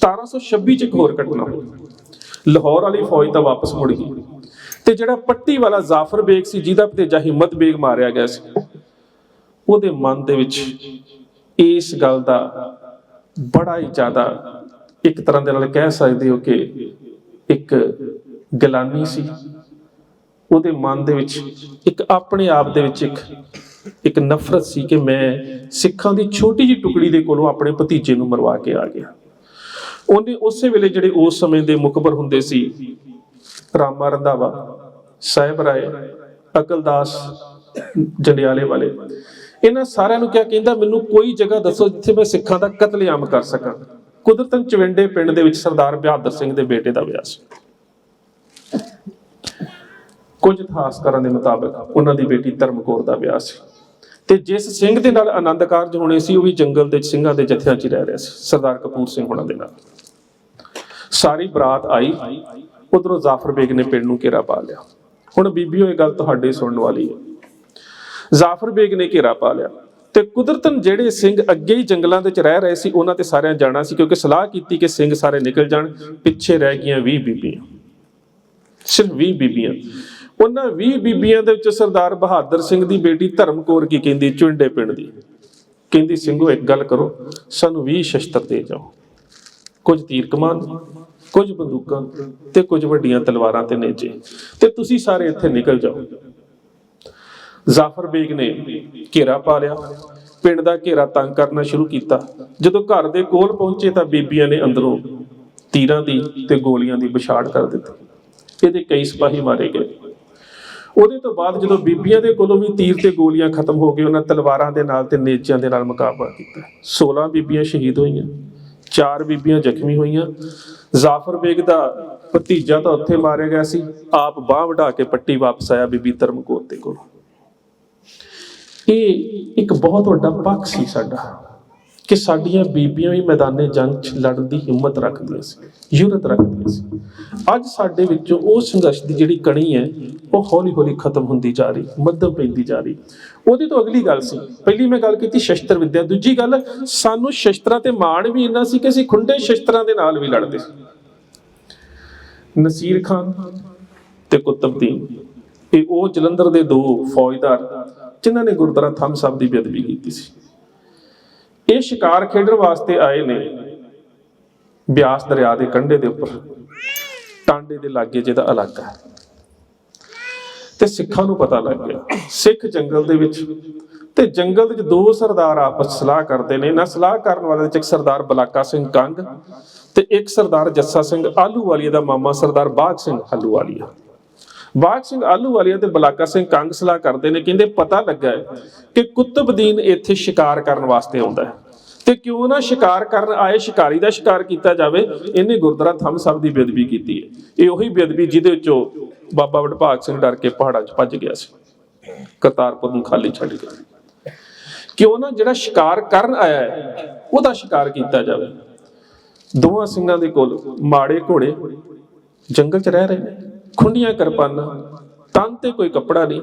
1726 ਚ ਇੱਕ ਹੋਰ ਘਟਨਾ ਹੋਈ। ਲਾਹੌਰ ਵਾਲੀ ਫੌਜ ਤਾਂ ਵਾਪਸ ਮੁੜ ਗਈ। ਤੇ ਜਿਹੜਾ ਪੱਟੀ ਵਾਲਾ ਜ਼ਾਫਰ ਬੇਗ ਸੀ, ਜਿਹਦਾ ਭਤੀਜਾ ਹਿੰਮਤ ਬੇਗ ਮਾਰਿਆ ਗਿਆ ਸੀ, ਉਹਦੇ ਮਨ ਦੇ ਵਿੱਚ ਇਸ ਗੱਲ ਦਾ ਬੜਾ ਹੀ ਜ਼ਿਆਦਾ ਇੱਕ ਤਰ੍ਹਾਂ ਦੇ ਨਾਲ ਕਹਿ ਸਕਦੇ ਹੋ ਕਿ ਇੱਕ ਗਲਾਨੀ ਸੀ। ਉਹਦੇ ਮਨ ਦੇ ਵਿੱਚ ਇੱਕ ਆਪਣੇ ਆਪ ਦੇ ਵਿੱਚ ਇੱਕ ਇੱਕ ਨਫ਼ਰਤ ਸੀ ਕਿ ਮੈਂ ਸਿੱਖਾਂ ਦੀ ਛੋਟੀ ਜਿਹੀ ਟੁਕੜੀ ਦੇ ਕੋਲੋਂ ਆਪਣੇ ਭਤੀਜੇ ਨੂੰ ਮਰਵਾ ਕੇ ਆ ਗਿਆ। ਉਹਨੇ ਉਸੇ ਵੇਲੇ ਜਿਹੜੇ ਉਸ ਸਮੇਂ ਦੇ ਮੁਖਬਰ ਹੁੰਦੇ ਸੀ, ਰਾਮਾ ਰੰਧਾਵਾ, ਸਾਹਿਬ ਰਾਏ ਅਕਲਦਾਸ ਜੰਡਿਆਲੇ ਵਾਲੇ। ਇਹਨਾਂ ਸਾਰਿਆਂ ਨੂੰ ਕਿਹਾ ਕਹਿੰਦਾ, ਮੈਨੂੰ ਕੋਈ ਜਗ੍ਹਾ ਦੱਸੋ ਜਿੱਥੇ ਮੈਂ ਸਿੱਖਾਂ ਦਾ ਕਤਲੇਆਮ ਕਰ ਸਕਾਂ। ਕੁਦਰਤਨ ਚਵਿੰਡੇ ਪਿੰਡ ਦੇ ਵਿੱਚ ਸਰਦਾਰ ਬਹਾਦਰ ਸਿੰਘ ਦੇ ਬੇਟੇ ਦਾ ਵਿਆਹ ਸੀ। ਕੁਝ ਇਤਿਹਾਸਕਾਰਾਂ ਦੇ ਮੁਤਾਬਕ ਉਹਨਾਂ ਦੀ ਬੇਟੀ ਧਰਮਕੌਰ ਦਾ ਵਿਆਹ ਸੀ। ਤੇ ਜਿਸ ਸਿੰਘ ਦੇ ਨਾਲ ਆਨੰਦ ਕਾਰਜ ਹੋਣੇ ਸੀ, ਉਹ ਵੀ ਜੰਗਲ ਦੇ ਸਿੰਘਾਂ ਦੇ ਜਥਿਆਂ 'ਚ ਰਹਿ ਰਿਹਾ ਸੀ। ਸਰਦਾਰ ਕਪੂਰ ਸਿੰਘ ਉਹਨਾਂ ਦੇ ਨਾਲ। ਸਾਰੀ ਬਰਾਤ ਆਈ, ਉਧਰੋਂ ਜ਼ਾਫਰ ਬੇਗ ਨੇ ਪਿੰਡ ਨੂੰ ਘੇਰਾ ਪਾ ਲਿਆ। ਹੁਣ ਬੀਬੀਓ ਇਹ ਗੱਲ ਤੁਹਾਡੇ ਸੁਣਨ ਵਾਲੀ ਹੈ। ਜ਼ਾਫਰ ਬੇਗ ਨੇ ਘੇਰਾ ਪਾ ਲਿਆ। ਤੇ ਕੁਦਰਤਨ ਜਿਹੜੇ ਸਿੰਘ ਅੱਗੇ ਹੀ ਜੰਗਲਾਂ ਦੇ ਵਿੱਚ ਰਹਿ ਰਹੇ ਸੀ, ਉਹਨਾਂ ਤੇ ਸਾਰਿਆਂ ਜਾਣਾ ਸੀ, ਕਿਉਂਕਿ ਸਲਾਹ ਕੀਤੀ ਕਿ ਸਿੰਘ ਸਾਰੇ ਨਿਕਲ ਜਾਣ, ਪਿੱਛੇ ਰਹਿ ਗਈਆਂ 20 ਬੀਬੀਆਂ। ਸਿਰਫ 20 ਬੀਬੀਆਂ। ਉਹਨਾਂ 20 ਬੀਬੀਆਂ ਦੇ ਵਿੱਚ ਸਰਦਾਰ ਬਹਾਦਰ ਸਿੰਘ ਦੀ ਬੇਟੀ ਧਰਮਕੌਰ ਕੀ ਕਹਿੰਦੀ, ਚੁੰਡੇ ਪਿੰਡ ਦੀ। ਕਹਿੰਦੀ, ਸਿੰਘੋ, ਇੱਕ ਗੱਲ ਕਰੋ, ਸਾਨੂੰ 20 ਸ਼ਸਤਰ ਦੇ ਜਾਓ। ਕੁਝ ਤੀਰ ਕਮਾਨ ਕੁਝ ਬੰਦੂਕਾਂ ਤੇ ਕੁਝ ਵੱਡੀਆਂ ਤਲਵਾਰਾਂ ਤੇ ਨੇਜੇ। ਤੇ ਤੁਸੀਂ ਸਾਰੇ ਇੱਥੇ ਨਿਕਲ ਜਾਓ। ਜ਼ਾਫਰ ਬੇਗ ਨੇ ਘੇਰਾ ਪਾ ਲਿਆ। ਪਿੰਡ ਦਾ ਘੇਰਾ ਤੰਗ ਕਰਨਾ ਸ਼ੁਰੂ ਕੀਤਾ। ਜਦੋਂ ਘਰ ਦੇ ਕੋਲ ਪਹੁੰਚੇ ਤਾਂ ਬੀਬੀਆਂ ਨੇ ਅੰਦਰੋਂ ਤੀਰਾਂ ਦੀ ਤੇ ਗੋਲੀਆਂ ਦੀ ਵਿਛਾੜ ਕਰ ਦਿੱਤੀ। ਇਹਦੇ ਕਈ ਸਿਪਾਹੀ ਮਾਰੇ ਗਏ। ਉਹਦੇ ਤੋਂ ਬਾਅਦ ਜਦੋਂ ਬੀਬੀਆਂ ਦੇ ਕੋਲੋਂ ਵੀ ਤੀਰ ਤੇ ਗੋਲੀਆਂ ਖਤਮ ਹੋ ਗਏ ਉਹਨਾਂ ਤਲਵਾਰਾਂ ਦੇ ਨਾਲ ਤੇ ਨੇਜਿਆਂ ਦੇ ਨਾਲ ਮੁਕਾਬਲਾ ਕੀਤਾ। 16 ਬੀਬੀਆਂ ਸ਼ਹੀਦ ਹੋਈਆਂ। ਚਾਰ ਬੀਬੀਆਂ ਜ਼ਖਮੀ ਹੋਈਆਂ। ਜ਼ਾਫਰ ਬੇਗ ਦਾ ਭਤੀਜਾ ਤਾਂ ਉੱਥੇ ਮਾਰਿਆ ਗਿਆ ਸੀ। ਆਪ ਬਾਹ ਵਢਾ ਕੇ ਪੱਟੀ ਵਾਪਸ ਆਇਆ ਬੀਬੀ ਧਰਮਕੌਰ ਦੇ ਕੋਲ। ਇਹ ਇੱਕ ਬਹੁਤ ਵੱਡਾ ਪੱਖ ਸੀ ਸਾਡਾ ਕਿ ਸਾਡੀਆਂ ਬੀਬੀਆਂ ਵੀ ਮੈਦਾਨੇ ਜੰਗ 'ਚ ਲੜਨ ਦੀ ਹਿੰਮਤ ਰੱਖਦੀਆਂ ਸੀ, ਯੂਰਤ ਰੱਖਦੀਆਂ ਸੀ। ਅੱਜ ਸਾਡੇ ਵਿੱਚੋਂ ਉਹ ਸੰਘਰਸ਼ ਦੀ ਜਿਹੜੀ ਕਣੀ ਹੈ, ਉਹ ਹੌਲੀ-ਹੌਲੀ ਖਤਮ ਹੁੰਦੀ ਜਾ ਰਹੀ, ਮੱਧਮ ਪੈਂਦੀ ਜਾ ਰਹੀ। ਉਹਦੇ ਤੋਂ ਅਗਲੀ ਗੱਲ ਸੀ। ਪਹਿਲੀ ਮੈਂ ਗੱਲ ਕੀਤੀ ਸ਼ਸਤਰ ਵਿਦਿਆ, ਦੂਜੀ ਗੱਲ ਸਾਨੂੰ ਸ਼ਸਤਰਾਂ ਤੇ ਮਾਣ ਵੀ ਇੰਨਾ ਸੀ ਕਿ ਅਸੀਂ ਖੁੰਡੇ ਸ਼ਸਤਰਾਂ ਦੇ ਨਾਲ ਵੀ ਲੜਦੇ ਸੀ। ਨਸੀਰ ਖਾਨ ਤੇ ਕੁਤਬਦੀਨ ਇਹ ਉਹ ਜਲੰਧਰ ਦੇ ਦੋ ਫੌਜਦਾਰ ਜਿਨ੍ਹਾਂ ਨੇ ਗੁਰਦੁਆਰਾ ਥੰਮ ਸਾਹਿਬ ਦੀ ਬੇਅਦਬੀ ਕੀਤੀ ਸੀ। ਇਹ ਸ਼ਿਕਾਰ ਖੇਡਣ ਵਾਸਤੇ ਆਏ ਨੇ ਬਿਆਸ ਦਰਿਆ ਦੇ ਕੰਢੇ ਦੇ ਉੱਪਰ, ਟਾਂਡੇ ਦੇ ਲਾਗੇ ਜਿਹਦਾ ਇਲਾਕਾ ਹੈ। ਤੇ ਸਿੱਖਾਂ ਨੂੰ ਪਤਾ ਲੱਗ ਗਿਆ। ਸਿੱਖ ਜੰਗਲ ਦੇ ਵਿੱਚ। ਤੇ ਜੰਗਲ ਵਿੱਚ ਦੋ ਸਰਦਾਰ ਆਪਸ ਸਲਾਹ ਕਰਦੇ ਨੇ। ਨਾ ਸਲਾਹ ਕਰਨ ਵਾਲੇ ਵਿੱਚ ਇੱਕ ਸਰਦਾਰ ਬਲਾਕਾ ਸਿੰਘ ਕੰਗ ਤੇ ਇੱਕ ਸਰਦਾਰ ਜੱਸਾ ਸਿੰਘ ਆਲੂਵਾਲੀਆ ਦਾ ਮਾਮਾ ਸਰਦਾਰ ਬਾਗ ਸਿੰਘ ਆਲੂਵਾਲੀਆ ਬਾਗ ਸਿੰਘ ਆਲੂਵਾਲੀਆ ਤੇ ਬਲਾਕਾ ਸਿੰਘ ਕੰਗ ਸਲਾਹ ਕਰਦੇ ਨੇ। ਕਹਿੰਦੇ ਪਤਾ ਲੱਗਾ ਹੈ ਕਿ ਕੁਤਬਦੀਨ ਇੱਥੇ ਸ਼ਿਕਾਰ ਕਰਨ ਵਾਸਤੇ ਆਉਂਦਾ ਹੈ। ਤੇ ਕਿਉਂ ਨਾ ਸ਼ਿਕਾਰ ਕਰਨ ਆਏ, ਸ਼ਿਕਾਰੀ ਦਾ ਸ਼ਿਕਾਰ ਕੀਤਾ ਜਾਵੇ, ਇਹਨੇ ਗੁਰਦੁਆਰਾ ਥੰਮ ਸਾਹਿਬ ਦੀ ਬੇਦਬੀ ਕੀਤੀ ਹੈ। ਇਹ ਉਹੀ ਬੇਦਬੀ ਜਿਹਦੇ ਵਿੱਚੋਂ ਬਾਬਾ ਵਡਭਾਗ ਸਿੰਘ ਡਰ ਕੇ ਪਹਾੜਾਂ 'ਚ ਭੱਜ ਗਿਆ ਸੀ। ਕਰਤਾਰਪੁਰ ਨੂੰ ਖਾਲੀ ਛੱਡ ਗਿਆ ਕਿਉਂ ਨਾ ਜਿਹੜਾ ਸ਼ਿਕਾਰ ਕਰਨ ਆਇਆ ਹੈ, ਉਹਦਾ ਸ਼ਿਕਾਰ ਕੀਤਾ ਜਾਵੇ। ਦੋਵਾਂ ਸਿੰਘਾਂ ਦੇ ਕੋਲ ਮਾੜੇ ਘੋੜੇ ਜੰਗਲ 'ਚ ਰਹਿ ਰਹੇ ਨੇ। ਖੁੰਡੀਆਂ ਕਿਰਪਾਨਾਂ, ਤਨ ਤੇ ਕੋਈ ਕੱਪੜਾ ਨਹੀਂ।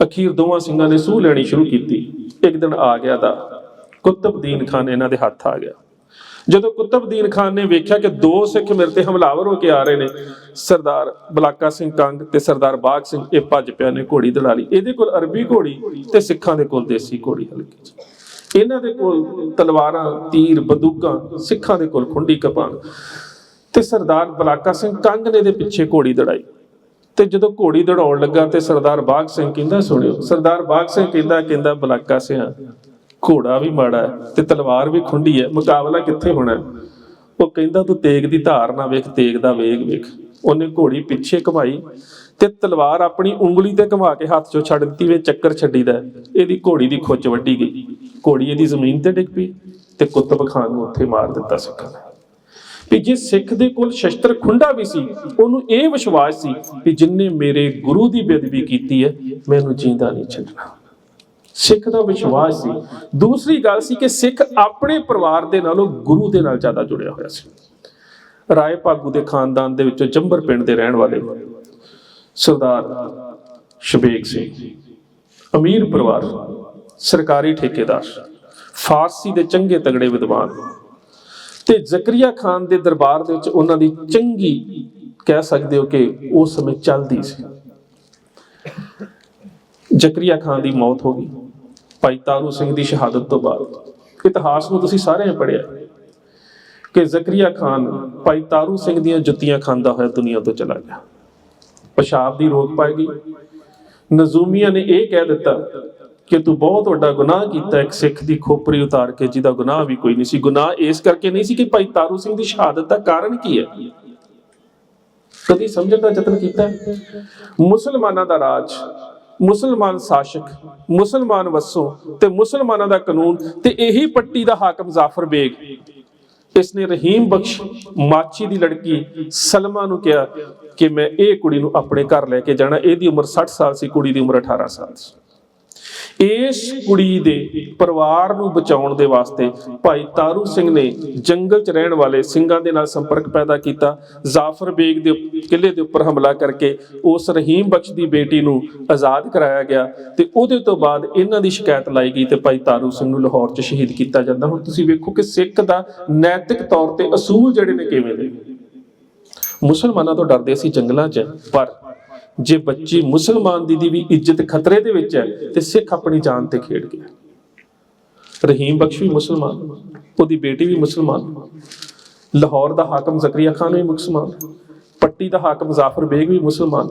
ਅਖੀਰ ਦੋਵਾਂ ਸਿੰਘਾਂ ਨੇ ਸੂਹ ਲੈਣੀ ਸ਼ੁਰੂ ਕੀਤੀ। ਇੱਕ ਦਿਨ ਆ ਗਿਆ ਦਾ ਕੁਤਬਦੀਨ ਖਾਨ ਇਹਨਾਂ ਦੇ ਹੱਥ ਆ ਗਿਆ। ਜਦੋਂ ਕੁਤਬਦੀਨ ਖਾਨ ਨੇ ਵੇਖਿਆ ਕਿ ਦੋ ਸਿੱਖ ਮੇਰੇ ਤੇ ਹਮਲਾਵਰ ਹੋ ਕੇ ਆ ਰਹੇ ਨੇ, ਸਰਦਾਰ ਬਲਾਕਾ ਸਿੰਘ ਕੰਗ ਤੇ ਸਰਦਾਰ ਬਾਗ ਸਿੰਘ, ਇਹ ਭੱਜ ਪਿਆ ਨੇ ਘੋੜੀ ਦੜਾ ਲਈ ਇਹਦੇ ਕੋਲ ਅਰਬੀ ਘੋੜੀ ਤੇ ਸਿੱਖਾਂ ਦੇ ਕੋਲ ਦੇਸੀ ਘੋੜੀ ਹਲਕੀ ਜਿਹੀ। ਇਹਨਾਂ ਦੇ ਕੋਲ ਤਲਵਾਰਾਂ, ਤੀਰ, ਬੰਦੂਕਾਂ, ਸਿੱਖਾਂ ਦੇ ਕੋਲ ਖੁੰਡੀ ਕਪਾਨ ਤੇ ਸਰਦਾਰ ਬਲਾਕਾ ਸਿੰਘ ਕੰਗ ਨੇ ਇਹਦੇ ਪਿੱਛੇ ਘੋੜੀ ਦੜਾਈ। ਤੇ ਜਦੋਂ ਘੋੜੀ ਦੜਾਉਣ ਲੱਗਾ ਤੇ ਸਰਦਾਰ ਬਾਗ ਸਿੰਘ ਕਹਿੰਦਾ, ਸੁਣਿਓ, ਸਰਦਾਰ ਬਾਗ ਸਿੰਘ ਕਹਿੰਦਾ ਕਹਿੰਦਾ ਬਲਾਕਾ ਸਿਆ ਘੋੜਾ ਵੀ ਮਾੜਾ ਹੈ ਤੇ ਤਲਵਾਰ ਵੀ ਖੁੰਡੀ ਹੈ, ਮੁਕਾਬਲਾ ਕਿੱਥੇ ਹੋਣਾ ਉਹ ਕਹਿੰਦਾ, ਤੂੰ ਤੇਗ ਦੀ ਧਾਰ ਨਾ ਵੇਖ, ਤੇਗ ਦਾ ਵੇਗ ਵੇਖ। ਉਹਨੇ ਘੋੜੀ ਪਿੱਛੇ ਘਮਾਈ ਤੇ ਤਲਵਾਰ ਆਪਣੀ ਉਂਗਲੀ ਤੇ ਘਮਾ ਕੇ ਹੱਥ 'ਚੋਂ ਛੱਡ ਦਿੱਤੀ, ਵੇ ਚੱਕਰ ਛੱਡੀਦਾ ਹੈ। ਇਹਦੀ ਘੋੜੀ ਦੀ ਖੁੱਚ ਵੱਢੀ ਗਈ। ਘੋੜੀ ਇਹਦੀ ਜ਼ਮੀਨ ਤੇ ਡਿੱਗ ਪਈ ਤੇ ਕੁਤਬ ਖਾਨ ਨੂੰ ਉੱਥੇ ਮਾਰ ਦਿੱਤਾ ਸਿੱਖਾਂ ਨੇ। ਵੀ ਜੇ ਸਿੱਖ ਦੇ ਕੋਲ ਸ਼ਸਤਰ ਖੁੰਡਾ ਵੀ ਸੀ, ਉਹਨੂੰ ਇਹ ਵਿਸ਼ਵਾਸ ਸੀ ਕਿ ਜਿਨਨੇ ਮੇਰੇ ਗੁਰੂ ਦੀ ਬੇਦਬੀ ਕੀਤੀ ਹੈ ਮੈਨੂੰ ਜਿੰਦਾ ਨਹੀਂ ਛੱਡਣਾ। ਸਿੱਖ ਦਾ ਵਿਸ਼ਵਾਸ ਸੀ। ਦੂਸਰੀ ਗੱਲ ਸੀ ਕਿ ਸਿੱਖ ਆਪਣੇ ਪਰਿਵਾਰ ਦੇ ਨਾਲੋਂ ਗੁਰੂ ਦੇ ਨਾਲ ਜ਼ਿਆਦਾ ਜੁੜਿਆ ਹੋਇਆ ਸੀ। ਰਾਏ ਭਾਗੂ ਦੇ ਖਾਨਦਾਨ ਦੇ ਵਿੱਚੋਂ ਜੰਬਰ ਪਿੰਡ ਦੇ ਰਹਿਣ ਵਾਲੇ ਸਰਦਾਰ ਸ਼ਬੇਗ ਸਿੰਘ, ਅਮੀਰ ਪਰਿਵਾਰ, ਸਰਕਾਰੀ ਠੇਕੇਦਾਰ, ਫਾਰਸੀ ਦੇ ਚੰਗੇ ਤਗੜੇ ਵਿਦਵਾਨ ਤੇ ਜ਼ਕਰੀਆ ਖਾਨ ਦੇ ਦਰਬਾਰ ਦੇ ਵਿੱਚ ਉਹਨਾਂ ਦੀ ਚੰਗੀ ਕਹਿ ਸਕਦੇ ਹੋ ਕਿ ਉਸ ਸਮੇਂ ਚੱਲਦੀ ਸੀ। ਜ਼ਕਰੀਆ ਖਾਨ ਦੀ ਮੌਤ ਹੋ ਗਈ। ਭਾਈ ਤਾਰੂ ਸਿੰਘ ਦੀ ਸ਼ਹਾਦਤ ਤੋਂ ਬਾਅਦ। ਇਤਿਹਾਸ ਨੂੰ ਤੁਸੀਂ ਸਾਰਿਆਂ ਨੇ ਪੜ੍ਹਿਆ ਕਿ ਜ਼ਕਰੀਆ ਖਾਨ ਭਾਈ ਤਾਰੂ ਸਿੰਘ ਦੀਆਂ ਜੁੱਤੀਆਂ ਖਾਂਦਾ ਹੋਇਆ ਦੁਨੀਆ ਤੋਂ ਚਲਾ ਗਿਆ। ਪਿਸ਼ਾਬ ਦੀ ਰੋਕ ਪਾਈ ਗਈ। ਨਜ਼ੂਮੀਆਂ ਨੇ ਇਹ ਕਹਿ ਦਿੱਤਾ ਕਿ ਤੂੰ ਬਹੁਤ ਵੱਡਾ ਗੁਨਾਹ ਕੀਤਾ, ਇੱਕ ਸਿੱਖ ਦੀ ਖੋਪਰੀ ਉਤਾਰ ਕੇ ਜਿਹਦਾ ਗੁਨਾਹ ਵੀ ਕੋਈ ਨਹੀਂ ਸੀ। ਗੁਨਾਹ ਇਸ ਕਰਕੇ ਨਹੀਂ ਸੀ ਕਿ ਭਾਈ ਤਾਰੂ ਸਿੰਘ ਦੀ ਸ਼ਹਾਦਤ ਦਾ ਕਾਰਨ ਕੀ ਹੈ? ਕਦੀ ਸਮਝਣ ਦਾ ਯਤਨ ਕੀਤਾ ਮੁਸਲਮਾਨਾਂ ਦਾ ਰਾਜ ਮੁਸਲਮਾਨ ਸ਼ਾਸਕ, ਮੁਸਲਮਾਨ ਵਸੋਂ ਤੇ ਮੁਸਲਮਾਨਾਂ ਦਾ ਕਾਨੂੰਨ ਤੇ ਇਹੀ ਪੱਟੀ ਦਾ ਹਾਕਮ ਜ਼ਾਫਰ ਬੇਗ। ਇਸਨੇ ਰਹੀਮ ਬਖਸ਼ ਮਾਚੀ ਦੀ ਲੜਕੀ ਸਲਮਾ ਨੂੰ ਕਿਹਾ ਕਿ ਮੈਂ ਇਹ ਕੁੜੀ ਨੂੰ ਆਪਣੇ ਘਰ ਲੈ ਕੇ ਜਾਣਾ। ਇਹਦੀ ਉਮਰ 60 ਸਾਲ ਸੀ, ਕੁੜੀ ਦੀ ਉਮਰ 18 ਸਾਲ ਸੀ। ਇਸ ਕੁੜੀ ਦੇ ਪਰਿਵਾਰ ਨੂੰ ਬਚਾਉਣ ਦੇ ਵਾਸਤੇ ਭਾਈ ਤਾਰੂ ਸਿੰਘ ਨੇ ਜੰਗਲ 'ਚ ਰਹਿਣ ਵਾਲੇ ਸਿੰਘਾਂ ਦੇ ਨਾਲ ਸੰਪਰਕ ਪੈਦਾ ਕੀਤਾ। ਜ਼ਾਫਰ ਬੇਗ ਦੇ ਕਿਲੇ ਦੇ ਉੱਪਰ ਹਮਲਾ ਕਰਕੇ ਉਸ ਰਹੀਮ ਬਖਸ਼ ਦੀ ਬੇਟੀ ਨੂੰ ਆਜ਼ਾਦ ਕਰਾਇਆ ਗਿਆ ਤੇ ਉਹਦੇ ਤੋਂ ਬਾਅਦ ਇਹਨਾਂ ਦੀ ਸ਼ਿਕਾਇਤ ਲਾਈ ਗਈ ਤੇ ਭਾਈ ਤਾਰੂ ਸਿੰਘ ਨੂੰ ਲਾਹੌਰ 'ਚ ਸ਼ਹੀਦ ਕੀਤਾ ਜਾਂਦਾ। ਹੁਣ ਤੁਸੀਂ ਵੇਖੋ ਕਿ ਸਿੱਖ ਦਾ ਨੈਤਿਕ ਤੌਰ ਤੇ ਅਸੂਲ ਜਿਹੜੇ ਨੇ ਕਿਵੇਂ ਨੇ? ਮੁਸਲਮਾਨਾਂ ਤੋਂ ਡਰਦੇ ਸੀ ਜੰਗਲਾਂ 'ਚ ਪਰ ਜੇ ਬੱਚੀ ਮੁਸਲਮਾਨ ਦੀ ਦੀ ਵੀ ਇੱਜ਼ਤ ਖਤਰੇ ਦੇ ਵਿੱਚ ਹੈ, ਤੇ ਸਿੱਖ ਆਪਣੀ ਜਾਨ ਤੇ ਖੇਡ ਗਿਆ। ਰਹੀਮ ਬਖਸ਼ ਵੀ ਮੁਸਲਮਾਨ, ਉਹਦੀ ਬੇਟੀ ਵੀ ਮੁਸਲਮਾਨ, ਲਾਹੌਰ ਦਾ ਹਾਕਮ ਜ਼ਕਰੀਆ ਖਾਨ ਵੀ ਮੁਸਲਮਾਨ, ਪੱਟੀ ਦਾ ਹਾਕਮ ਜ਼ਾਫਰ ਬੇਗ ਵੀ ਮੁਸਲਮਾਨ,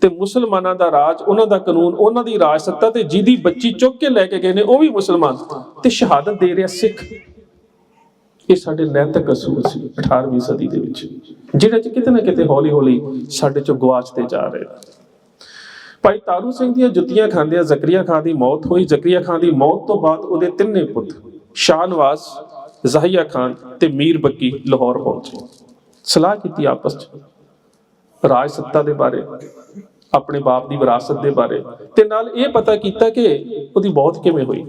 ਤੇ ਮੁਸਲਮਾਨਾਂ ਦਾ ਰਾਜ, ਉਹਨਾਂ ਦਾ ਕਾਨੂੰਨ, ਉਹਨਾਂ ਦੀ ਰਾਜ ਸੱਤਾ ਤੇ ਜਿਹਦੀ ਬੱਚੀ ਚੁੱਕ ਕੇ ਲੈ ਕੇ ਗਏ ਨੇ, ਉਹ ਵੀ ਮੁਸਲਮਾਨ, ਤੇ ਸ਼ਹਾਦਤ ਦੇ ਰਿਹਾ ਸਿੱਖ। ਇਹ ਸਾਡੇ ਨੈਤਿਕ ਅਸੂਲ ਸੀ 18ਵੀਂ ਸਦੀ ਦੇ ਵਿੱਚ। ਜਿਹੜੇ ਚ ਕਿਤੇ ਨਾ ਕਿਤੇ ਹੌਲੀ ਹੌਲੀ ਸਾਡੇ ਚੋਂ ਗਵਾਚਦੇ ਜਾ ਰਹੇ ਭਾਈ ਤਾਰੂ ਸਿੰਘ ਦੀਆਂ ਜੁੱਤੀਆਂ ਖਾਂਦਿਆਂ ਜ਼ਕਰੀਆ ਖਾਨ ਦੀ ਮੌਤ ਹੋਈ। ਜ਼ਕਰੀਆ ਖਾਨ ਦੀ ਮੌਤ ਤੋਂ ਬਾਅਦ ਉਹਦੇ ਤਿੰਨੇ ਪੁੱਤ ਸ਼ਾਹ ਨਵਾਜ਼ ਜ਼ਾਹੀਆ ਖਾਨ ਤੇ ਮੀਰ ਬੱਕੀ ਲਾਹੌਰ ਪਹੁੰਚੇ। ਸਲਾਹ ਕੀਤੀ ਆਪਸ ਚ ਰਾਜ ਸੱਤਾ ਦੇ ਬਾਰੇ। ਆਪਣੇ ਬਾਪ ਦੀ ਵਿਰਾਸਤ ਦੇ ਬਾਰੇ ਤੇ ਨਾਲ ਇਹ ਪਤਾ ਕੀਤਾ ਕਿ ਉਹਦੀ ਮੌਤ ਕਿਵੇਂ ਹੋਈ।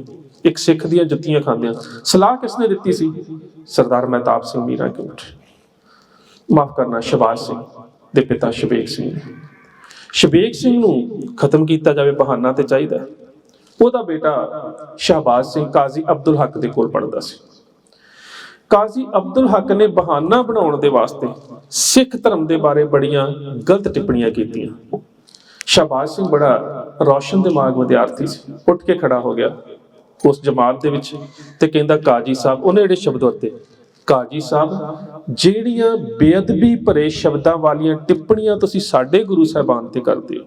ਇੱਕ ਸਿੱਖ ਦੀਆਂ ਜੁੱਤੀਆਂ ਖਾਂਦਿਆਂ ਸਲਾਹ ਕਿਸਨੇ ਦਿੱਤੀ ਸੀ? ਸਰਦਾਰ ਮਹਿਤਾਬ ਸਿੰਘ ਮੀਰਾ ਕਮਟ ਮਾਫ ਕਰਨਾ, ਸ਼ਬਾਜ਼ ਸਿੰਘ ਦੇ ਪਿਤਾ ਸ਼ਬੇਕ ਸਿੰਘ ਸ਼ਬੇਕ ਸਿੰਘ ਨੂੰ ਖਤਮ ਕੀਤਾ ਜਾਵੇ ਬਹਾਨਾ ਤੇ ਚਾਹੀਦਾ ਉਹਦਾ ਬੇਟਾ ਸ਼ਹਬਾਜ਼ ਸਿੰਘ ਕਾਜ਼ੀ ਅਬਦੁਲ ਹਕ ਦੇ ਕੋਲ ਪੜਦਾ ਸੀ। ਕਾਜ਼ੀ ਅਬਦੁਲ ਹਕ ਨੇ ਬਹਾਨਾ ਬਣਾਉਣ ਦੇ ਵਾਸਤੇ ਸਿੱਖ ਧਰਮ ਦੇ ਬਾਰੇ ਬੜੀਆਂ ਗਲਤ ਟਿੱਪਣੀਆਂ ਕੀਤੀਆਂ। ਸ਼ਹਬਾਜ਼ ਸਿੰਘ ਬੜਾ ਰੌਸ਼ਨ ਦਿਮਾਗ ਵਿਦਿਆਰਥੀ ਸੀ, ਉੱਠ ਕੇ ਖੜਾ ਹੋ ਗਿਆ। ਉਸ ਜਮਾਤ ਦੇ ਵਿੱਚ ਤੇ ਕਹਿੰਦਾ, ਕਾਜੀ ਸਾਹਿਬ, ਉਹਨੇ ਜਿਹੜੇ ਸ਼ਬਦ ਵਰਤੇ, ਕਾਜੀ ਸਾਹਿਬ, ਜਿਹੜੀਆਂ ਬੇਅਦਬੀ ਭਰੇ ਸ਼ਬਦਾਂ ਵਾਲੀਆਂ ਟਿੱਪਣੀਆਂ ਤੁਸੀਂ ਸਾਡੇ ਗੁਰੂ ਸਾਹਿਬਾਨ ਤੇ ਕਰਦੇ ਹੋ,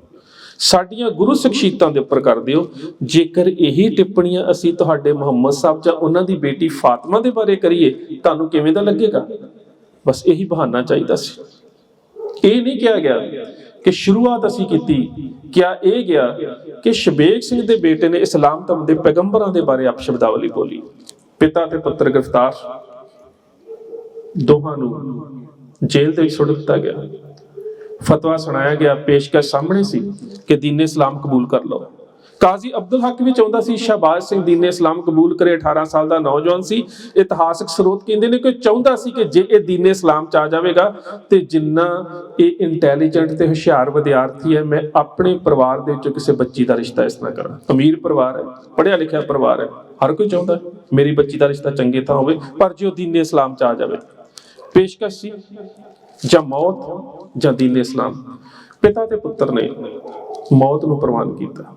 ਸਾਡੀਆਂ ਗੁਰੂ ਸ਼ਖਸੀਅਤਾਂ ਦੇ ਉੱਪਰ ਕਰਦੇ ਹੋ, ਜੇਕਰ ਇਹੀ ਟਿੱਪਣੀਆਂ ਅਸੀਂ ਤੁਹਾਡੇ ਮੁਹੰਮਦ ਸਾਹਿਬ ਜਾਂ ਉਹਨਾਂ ਦੀ ਬੇਟੀ ਫਾਤਮਾ ਦੇ ਬਾਰੇ ਕਰੀਏ, ਤੁਹਾਨੂੰ ਕਿਵੇਂ ਦਾ ਲੱਗੇਗਾ? ਬਸ ਇਹੀ ਬਹਾਨਾ ਚਾਹੀਦਾ ਸੀ। ਇਹ ਨਹੀਂ ਕਿਹਾ ਗਿਆ ਕਿ ਸ਼ੁਰੂਆਤ ਅਸੀਂ ਕੀਤੀ, ਕਿਆ ਇਹ ਗਿਆ ਕਿ ਸ਼ਬੇਕ ਸਿੰਘ ਦੇ ਬੇਟੇ ਨੇ ਇਸਲਾਮ ਧਰਮ ਦੇ ਪੈਗੰਬਰਾਂ ਦੇ ਬਾਰੇ ਆਪ ਸ਼ਬਦਾਵਲੀ ਬੋਲੀ। ਪਿਤਾ ਤੇ ਪੁੱਤਰ ਗ੍ਰਿਫਤਾਰ। ਦੋਹਾਂ ਨੂੰ ਜੇਲ੍ਹ ਦੇ ਵਿੱਚ ਸੁੱਟ ਦਿੱਤਾ ਗਿਆ। ਫਤਵਾ ਸੁਣਾਇਆ ਗਿਆ, ਪੇਸ਼ਕਸ਼ ਸਾਹਮਣੇ ਸੀ ਕਿ ਦੀਨ ਇਸਲਾਮ ਕਬੂਲ ਕਰ ਲਓ। ਕਾਜ਼ੀ ਅਬਦੁਲ ਹਕ ਵੀ ਚਾਹੁੰਦਾ ਸੀ ਸ਼ਹਬਾਜ਼ ਸਿੰਘ ਦੀਨੇ ਇਸਲਾਮ ਕਬੂਲ ਕਰੇ। 18 ਸਾਲ ਦਾ ਨੌਜਵਾਨ ਸੀ। ਇਤਿਹਾਸਕ ਸਰੋਤ ਕਹਿੰਦੇ ਨੇ ਕਿ ਚਾਹੁੰਦਾ ਸੀ ਕਿ ਜੇ ਇਹ ਦੀਨੇ ਇਸਲਾਮ ਚ ਆ ਜਾਵੇਗਾ ਤੇ ਜਿੰਨਾ ਇਹ ਇੰਟੈਲੀਜੈਂਟ ਤੇ ਹੁਸ਼ਿਆਰ ਵਿਦਿਆਰਥੀ ਹੈ, ਮੈਂ ਆਪਣੇ ਪਰਿਵਾਰ ਦੇ ਵਿੱਚੋਂ ਕਿਸੇ ਬੱਚੀ ਦਾ ਰਿਸ਼ਤਾ ਇਸ ਤਰ੍ਹਾਂ ਕਰਾਂ। ਅਮੀਰ ਪਰਿਵਾਰ ਹੈ, ਪੜ੍ਹਿਆ ਲਿਖਿਆ ਪਰਿਵਾਰ ਹੈ, ਹਰ ਕੋਈ ਚਾਹੁੰਦਾ ਮੇਰੀ ਬੱਚੀ ਦਾ ਰਿਸ਼ਤਾ ਚੰਗੇ ਤਾਂ ਹੋਵੇ, ਪਰ ਜੇ ਉਹ ਦੀਨੇ ਇਸਲਾਮ ਚ ਆ ਜਾਵੇ, ਪੇਸ਼ਕਸ਼ ਸੀ ਜਾਂ ਮੌਤ ਜਾਂ ਦੀਨ ਇਸਲਾਮ, ਪਿਤਾ ਤੇ ਪੁੱਤਰ ਨੇ ਮੌਤ ਨੂੰ ਪ੍ਰਵਾਨ ਕੀਤਾ।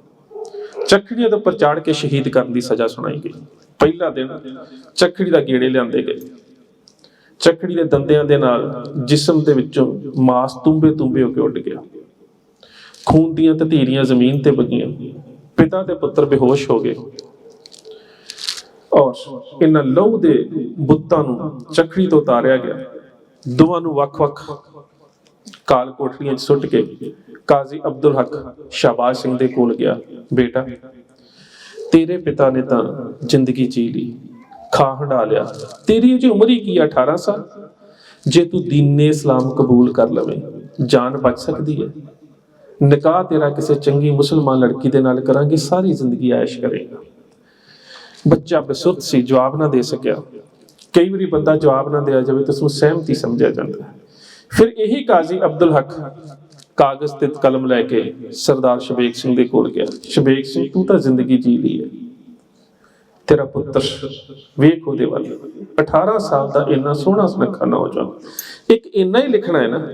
ਚੱਖੜੀਆਂ ਦੇ ਉੱਪਰ ਚਾੜ ਕੇ ਸ਼ਹੀਦ ਕਰਨ ਦੀ ਸਜ਼ਾ ਸੁਣਾਈ ਗਈ। ਪਹਿਲਾ ਦਿਨ ਚੱਖੜੀ ਦਾ ਗੇੜੇ ਲਿਆਂਦੇ ਗਏ। ਚੱਖੜੀ ਦੇ ਦੰਦਿਆਂ ਦੇ ਨਾਲ ਜਿਸਮ ਦੇ ਵਿੱਚੋਂ ਮਾਸ ਤੁੰਬੇ ਤੁੰਬੇ ਹੋ ਕੇ ਉੱਡ ਗਿਆ। ਖੂਨ ਦੀਆਂ ਤਤੀਰੀਆਂ ਜ਼ਮੀਨ ਤੇ ਵਗੀਆਂ। ਪਿਤਾ ਤੇ ਪੁੱਤਰ ਬੇਹੋਸ਼ ਹੋ ਗਏ। ਔਰ ਇਹਨਾਂ ਲਹੂ ਦੇ ਬੁੱਤਾਂ ਨੂੰ ਚੱਖੜੀ ਤੋਂ ਉਤਾਰਿਆ ਗਿਆ। ਦੋਵਾਂ ਨੂੰ ਵੱਖ-ਵੱਖ ਕਾਲ ਕੋਠੜੀਆਂ 'ਚ ਸੁੱਟ ਕੇ ਕਾਜ਼ੀ ਅਬਦੁਲ ਹਕ ਸ਼ਾਬਾਜ਼ ਸਿੰਘ ਦੇ ਕੋਲ ਗਿਆ। ਬੇਟਾ, ਤੇਰੇ ਪਿਤਾ ਨੇ ਤਾਂ ਜ਼ਿੰਦਗੀ ਜੀ ਲਈ ਖਾ ਹੰਡਾ ਲਿਆ। ਤੇਰੀ ਅਜੇ ਉਮਰ ਹੀ ਕੀ ਆ 18 ਸਾਲ? ਜੇ ਤੂੰ ਦੀਨੇ ਇਸਲਾਮ ਕਬੂਲ ਕਰ ਲਵੇਂ, ਜਾਨ ਬਚ ਸਕਦੀ ਹੈ। ਨਿਕਾਹ ਤੇਰਾ ਕਿਸੇ ਚੰਗੀ ਮੁਸਲਮਾਨ ਲੜਕੀ ਦੇ ਨਾਲ ਕਰਾਂਗੇ, ਸਾਰੀ ਜ਼ਿੰਦਗੀ ਆਇਸ਼ ਕਰੇਗਾ। ਬੱਚਾ ਬਸੁੱਤ ਸੀ, ਜਵਾਬ ਨਾ ਦੇ ਸਕਿਆ। ਕਈ ਵਾਰੀ ਬੰਦਾ ਜਵਾਬ ਨਾ ਦਿਆ ਜਾਵੇ ਤਾਂ ਉਸ ਨੂੰ ਸਹਿਮਤੀ ਸਮਝਿਆ ਜਾਂਦਾ ਹੈ। ਫਿਰ ਇਹੀ ਕਾਜ਼ੀ ਅਬਦੁਲ ਹਕ ਕਾਗਜ਼ ਤੇ ਕਲਮ ਲੈ ਕੇ ਸਰਦਾਰ ਸ਼ਬੇਕ ਸਿੰਘ ਦੇ ਕੋਲ ਗਿਆ। ਸ਼ਬੇਕ ਸਿੰਘ, ਤੂੰ ਤਾਂ ਜ਼ਿੰਦਗੀ ਜੀ ਲਈ ਹੈ। ਤੇਰਾ ਪੁੱਤਰ ਵੇਖ ਉਹਦੇ ਵੱਲ। 18 ਸਾਲ ਦਾ ਇੰਨਾ ਸੋਹਣਾ ਸੁਨੱਖਾ ਨੌਜਵਾਨ। ਇੱਕ ਇੰਨਾ ਹੀ ਲਿਖਣਾ ਹੈ ਨਾ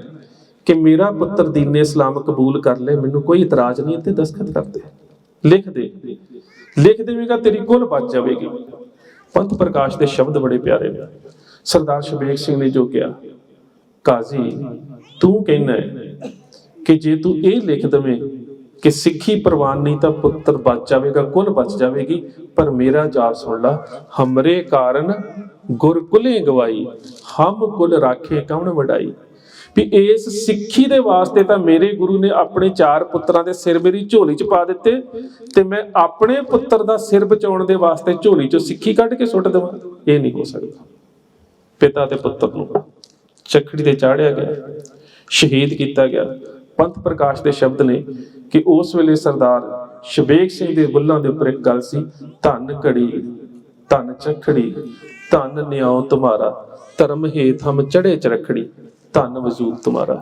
ਕਿ ਮੇਰਾ ਪੁੱਤਰ ਦੀਨੇ ਇਸਲਾਮ ਕਬੂਲ ਕਰ ਲੈ, ਮੈਨੂੰ ਕੋਈ ਇਤਰਾਜ਼ ਨਹੀਂ ਤੇ ਦਸਖਤ ਕਰ ਦੇ। ਲਿਖ ਦੇ। ਲਿਖ ਦੇਵੇਗਾ, ਤੇਰੀ ਕੁੱਲ ਬਚ ਜਾਵੇਗੀ। ਪੰਥ ਪ੍ਰਕਾਸ਼ ਦੇ ਸ਼ਬਦ ਬੜੇ ਪਿਆਰੇ ਨੇ। ਸਰਦਾਰ ਸ਼ਬੇਕ ਸਿੰਘ ਨੇ ਜੋ ਕਿਹਾ ਕਾਜ਼ੀ, ਤੂੰ ਕਹਿੰਦਾ ਕਿ ਜੇ ਤੂੰ ਇਹ ਲਿਖ ਦਵੇਂ ਕਿ ਸਿੱਖੀ ਪ੍ਰਵਾਨ ਨਹੀਂ ਤਾਂ ਪੁੱਤਰ ਬਚ ਜਾਵੇਗਾ, ਕੁਲ ਬਚ ਜਾਵੇਗੀ, ਪਰ ਮੇਰਾ ਜਾਪ ਸੁਣ ਲਾ। ਹਮਰੇ ਕਾਰਨ ਗੁਰ ਗਵਾਈ, ਹਮ ਕੁਲ ਰਾਖੇ ਕੌਣ ਵਡਾਈ। ਵੀ ਇਸ ਸਿੱਖੀ ਦੇ ਵਾਸਤੇ ਤਾਂ ਮੇਰੇ ਗੁਰੂ ਨੇ ਆਪਣੇ ਚਾਰ ਪੁੱਤਰਾਂ ਦੇ ਸਿਰ ਮੇਰੀ ਝੋਲੀ 'ਚ ਪਾ ਦਿੱਤੇ ਤੇ ਮੈਂ ਆਪਣੇ ਪੁੱਤਰ ਦਾ ਸਿਰ ਬਚਾਉਣ ਦੇ ਵਾਸਤੇ ਝੋਲੀ 'ਚੋਂ ਸਿੱਖੀ ਕੱਢ ਕੇ ਸੁੱਟ ਦੇਵਾਂ। ਇਹ ਨਹੀਂ ਹੋ ਸਕਦਾ। ਪਿਤਾ ਤੇ ਪੁੱਤਰ ਨੂੰ ਚੱਕੜੀ ਤੇ ਚਾੜਿਆ ਗਿਆ, ਸ਼ਹੀਦ ਕੀਤਾ ਗਿਆ। ਪੰਥ ਪ੍ਰਕਾਸ਼ ਦੇ ਸ਼ਬਦ ਨੇ ਕਿ ਉਸ ਵੇਲੇ ਸਰਦਾਰ ਸ਼ਬੇਕ ਸਿੰਘ ਦੇ ਬੁੱਲਾਂ ਦੇ ਉੱਪਰ ਇੱਕ ਗੱਲ ਸੀ, ਧਨ ਘੜੀ, ਧਨ ਚਖੜੀ, ਧਨ ਨਿਆਉ ਤੁਮਾਰਾ, ਧਰਮ ਹੇਤ ਹਮ ਚੜੇ ਚਰਖੜੀ ਧਨ ਵਜੂਦ ਤੁਮਾਰਾ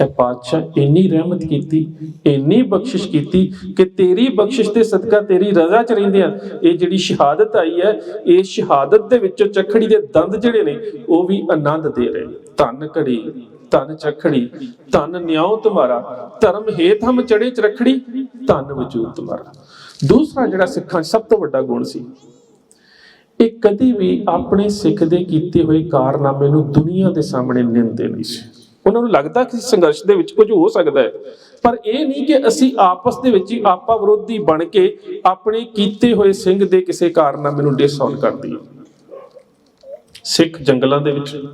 ਇਹ ਪਾਤਸ਼ਾਹ ਇੰਨੀ ਰਹਿਮਤ ਕੀਤੀ, ਇੰਨੀ ਬਖਸ਼ਿਸ਼ ਕੀਤੀ ਕਿ ਤੇਰੀ ਬਖਸ਼ਿਸ਼ ਤੇ ਸਦਕਾ ਤੇਰੀ ਰਜ਼ਾ ਚ ਰਹਿੰਦੇ ਆ। ਇਹ ਜਿਹੜੀ ਸ਼ਹਾਦਤ ਆਈ ਹੈ, ਇਹ ਸ਼ਹਾਦਤ ਦੇ ਵਿੱਚੋਂ ਚਖੜੀ ਦੇ ਦੰਦ ਜਿਹੜੇ ਨੇ, ਉਹ ਵੀ ਆਨੰਦ ਦੇ ਰਹੇ ਧੰਨ ਘੜੀ, ਧਨ ਚਖੜੀ, ਧਨ ਨਿਆਉ ਤੁਮਾਰਾ ਧਰਮ ਹੇਤ ਹਮ ਚੜੇ ਚ ਚਰਖੜੀ ਧੰਨ ਵਜੂਦ ਤੁਹਾਰਾ ਦੂਸਰਾ ਜਿਹੜਾ ਸਿੱਖਾਂ 'ਚ ਸਭ ਤੋਂ ਵੱਡਾ ਗੁਣ ਸੀ ਇਹ ਕਦੀ ਵੀ ਆਪਣੇ ਸਿੱਖ ਦੇ ਕੀਤੇ ਹੋਏ ਕਾਰਨਾਮੇ ਨੂੰ ਦੁਨੀਆ ਦੇ ਸਾਹਮਣੇ ਨਿੰਦੇ ਨਹੀਂ ਸੀ ਉਹਨਾਂ ਨੂੰ ਲੱਗਦਾ ਕਿ ਸੰਘਰਸ਼ ਦੇ ਵਿੱਚ ਕੁਝ ਹੋ ਸਕਦਾ ਹੈ। ਪਰ ਇਹ ਨਹੀਂ ਕਿ ਅਸੀਂ ਆਪਸ ਦੇ ਵਿੱਚ ਹੀ ਆਪਾ ਵਿਰੋਧੀ ਬਣ ਕੇ ਆਪਣੇ ਕੀਤੇ ਹੋਏ ਸਿੰਘ ਦੇ ਕਿਸੇ ਕਾਰਨਾਮੇ ਨੂੰ ਡਿਸਆਨ ਕਰ ਦਈਏ। ਸਿੱਖ ਜੰਗਲਾਂ ਦੇ ਵਿੱਚ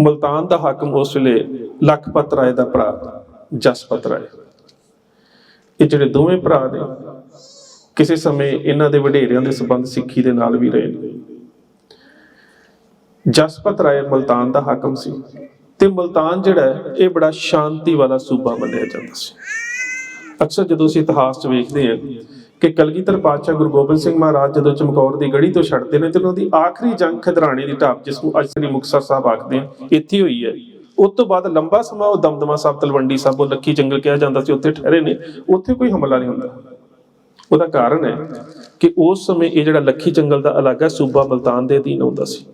ਮਲਤਾਨ ਦਾ ਹਾਕਮ ਉਸ ਵੇਲੇ ਲਖਪਤ ਰਾਏ ਦਾ ਭਰਾ ਜਸਪਤ ਰਾਏ। ਇਹ ਜਿਹੜੇ ਦੋਵੇਂ ਭਰਾ ਨੇ ਕਿਸੇ ਸਮੇਂ ਇਹਨਾਂ ਦੇ ਵਡੇਰਿਆਂ ਦੇ ਸਬੰਧ ਸਿੱਖੀ ਦੇ ਨਾਲ ਵੀ ਰਹੇ ਨੇ। ਜਸਪਤ ਰਾਏ ਮਲਤਾਨ ਦਾ ਹਾਕਮ ਸੀ ਤੇ ਮਲਤਾਨ ਜਿਹੜਾ ਇਹ ਬੜਾ ਸ਼ਾਂਤੀ ਵਾਲਾ ਸੂਬਾ ਮੰਨਿਆ ਜਾਂਦਾ ਸੀ। ਅਕਸਰ ਜਦੋਂ ਅਸੀਂ ਇਤਿਹਾਸ 'ਚ ਵੇਖਦੇ ਹਾਂ ਕਿ ਕਲਗੀਧਰ ਪਾਤਸ਼ਾਹ ਗੁਰੂ ਗੋਬਿੰਦ ਸਿੰਘ ਮਹਾਰਾਜ ਜਦੋਂ ਚਮਕੌਰ ਦੀ ਗੜੀ ਤੋਂ ਛੱਡਦੇ ਨੇ ਤੇ ਉਹਨਾਂ ਦੀ ਆਖਰੀ ਜੰਗ ਖਿਦਰਾਣੇ ਦੀ ਢਾਬ, ਜਿਸ ਨੂੰ ਅੱਜ ਸ੍ਰੀ ਮੁਕਤਸਰ ਸਾਹਿਬ ਆਖਦੇ ਆ ਇੱਥੇ ਹੋਈ ਹੈ। ਉਸ ਤੋਂ ਬਾਅਦ ਲੰਬਾ ਸਮਾਂ ਉਹ ਦਮਦਮਾ ਸਾਹਿਬ, ਤਲਵੰਡੀ ਸਾਹਿਬ, ਉਹ ਲੱਖੀ ਜੰਗਲ ਕਿਹਾ ਜਾਂਦਾ ਸੀ, ਉੱਥੇ ਠਹਿਰੇ ਨੇ। ਉੱਥੇ ਕੋਈ ਹਮਲਾ ਨਹੀਂ ਹੁੰਦਾ। ਉਹਦਾ ਕਾਰਨ ਹੈ ਕਿ ਉਸ ਸਮੇਂ ਇਹ ਜਿਹੜਾ ਲੱਖੀ ਜੰਗਲ ਦਾ ਇਲਾਕਾ ਸੂਬਾ ਮਲਤਾਨ ਦੇ ਅਧੀਨ ਆਉਂਦਾ ਸੀ।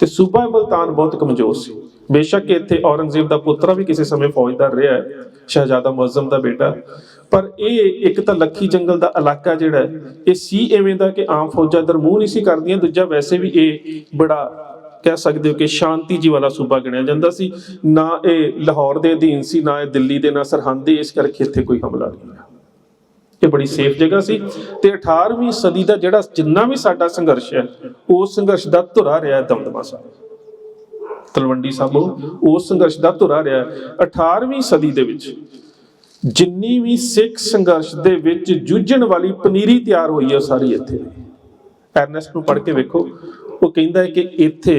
ਤੇ ਸੂਬਾ ਮਲਤਾਨ ਬਹੁਤ ਕਮਜ਼ੋਰ ਸੀ। ਬੇਸ਼ੱਕ ਇੱਥੇ ਔਰੰਗਜ਼ੇਬ ਦਾ ਪੁੱਤਰਾ ਵੀ ਕਿਸੇ ਸਮੇਂ ਫੌਜਦਾਰ ਰਿਹਾ ਹੈ, ਸ਼ਹਿਜ਼ਾਦਾ ਮੁਅੱਜ਼ਮ ਦਾ ਬੇਟਾ। ਪਰ ਇਹ ਇੱਕ ਤਾਂ ਲੱਖੀ ਜੰਗਲ ਦਾ ਇਲਾਕਾ ਜਿਹੜਾ ਇਹ ਸੀ ਐਵੇਂ ਦਾ ਕਿ ਆਮ ਫੌਜਾਂ ਦਰ ਮੂੰਹ ਨਹੀਂ ਸੀ ਕਰਦੀਆਂ, ਦੂਜਾ ਵੈਸੇ ਵੀ ਇਹ ਬੜਾ ਕਹਿ ਸਕਦੇ ਹੋ ਕਿ ਸ਼ਾਂਤੀ ਜੀ ਵਾਲਾ ਸੂਬਾ ਗਿਣਿਆ ਜਾਂਦਾ ਸੀ। ਨਾ ਇਹ ਲਾਹੌਰ ਦੇ ਅਧੀਨ ਸੀ, ਨਾ ਇਹ ਦਿੱਲੀ ਦੇ, ਨਾ ਸਰਹੰਦ ਇਸ ਕਰਕੇ ਇੱਥੇ ਕੋਈ ਹਮਲਾ ਨਹੀਂ ਹੋਇਆ। ਇਹ ਬੜੀ ਸੇਫ ਜਗ੍ਹਾ ਸੀ। ਤੇ 18ਵੀਂ ਸਦੀ ਦਾ ਜਿਹੜਾ ਜਿੰਨਾ ਵੀ ਸਾਡਾ ਸੰਘਰਸ਼ ਹੈ, ਉਸ ਸੰਘਰਸ਼ ਦਾ ਧੁਰਾ ਰਿਹਾ ਹੈ ਦਮਦਮਾ ਸਾਹਿਬ। ਤਲਵੰਡੀ ਸਾਹਿਬ, ਉਸ ਸੰਘਰਸ਼ ਦਾ ਧੁਰਾ ਰਿਹਾ ਹੈ। 18ਵੀਂ ਸਦੀ ਦੇ ਵਿੱਚ ਜਿੰਨੀ ਵੀ ਸਿੱਖ ਸੰਘਰਸ਼ ਦੇ ਵਿੱਚ ਜੂਝਣ ਵਾਲੀ ਪਨੀਰੀ ਤਿਆਰ ਹੋਈ ਹੈ ਸਾਰੀ ਇੱਥੇ। ਐਰਨੈਸਟ ਨੂੰ ਪੜ੍ਹ ਕੇ ਵੇਖੋ, ਉਹ ਕਹਿੰਦਾ ਹੈ ਕਿ ਇੱਥੇ